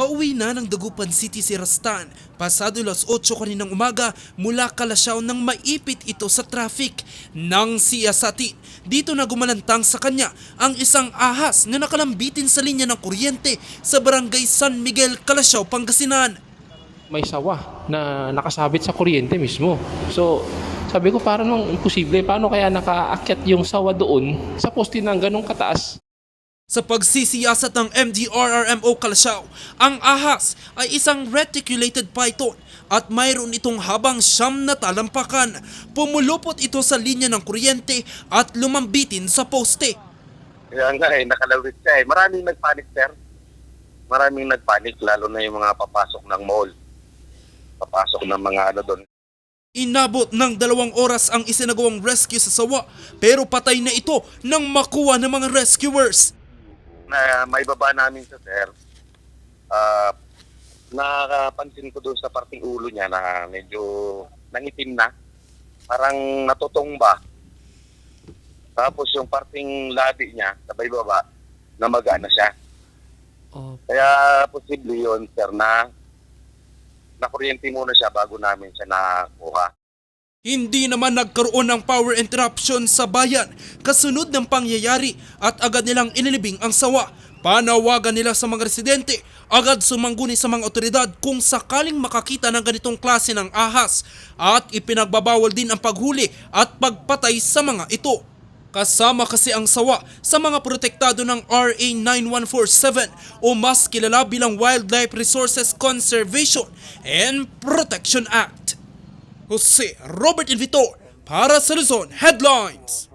Pauwi na ng Dagupan City si Rastan. Pasado las 8 kaninang umaga mula Kalasyaw nang maipit ito sa traffic. Nang siyasatin, dito na gumalantang sa kanya ang isang ahas na nakalambitin sa linya ng kuryente sa barangay San Miguel, Kalasyaw, Pangasinan. may sawa na nakasabit sa kuryente mismo. So, sabi ko parang imposible. Paano kaya nakaakyat yung sawa doon sa poste ng ganong kataas? Sa pagsisiyasat ng MDRRMO Kalasyaw, ang ahas ay isang reticulated python at mayroon itong habang siyam na talampakan. Pumulupot ito sa linya ng kuryente at lumambitin sa poste. Kaya nga eh, nakalawit siya eh. Maraming nagpanik, sir. Maraming nagpanik, lalo na yung mga papasok ng mall. Papasok ng mga ano doon. Inabot ng dalawang oras ang isinagawang rescue sa sawa pero patay na ito nang makuha ng mga rescuers. Na may baba namin sa sir. Ah, nakapansin ko doon sa parting ulo niya na medyo nangitim na. Parang natutumba. Tapos yung parting labi niya, sabay baba, namaga na siya. Kaya posible yun, sir, na nakuryente muna siya bago namin siya nakuha. Hindi naman nagkaroon ng power interruption sa bayan kasunod ng pangyayari at agad nilang inilibing ang sawa. Panawagan nila sa mga residente, agad sumangguni sa mga otoridad kung sakaling makakita ng ganitong klase ng ahas at ipinagbabawal din ang paghuli at pagpatay sa mga ito. Kasama kasi ang sawa sa mga protektado ng RA 9147 o mas kilala bilang Wildlife Resources Conservation and Protection Act. Jose Robert Invitor para sa Headlines.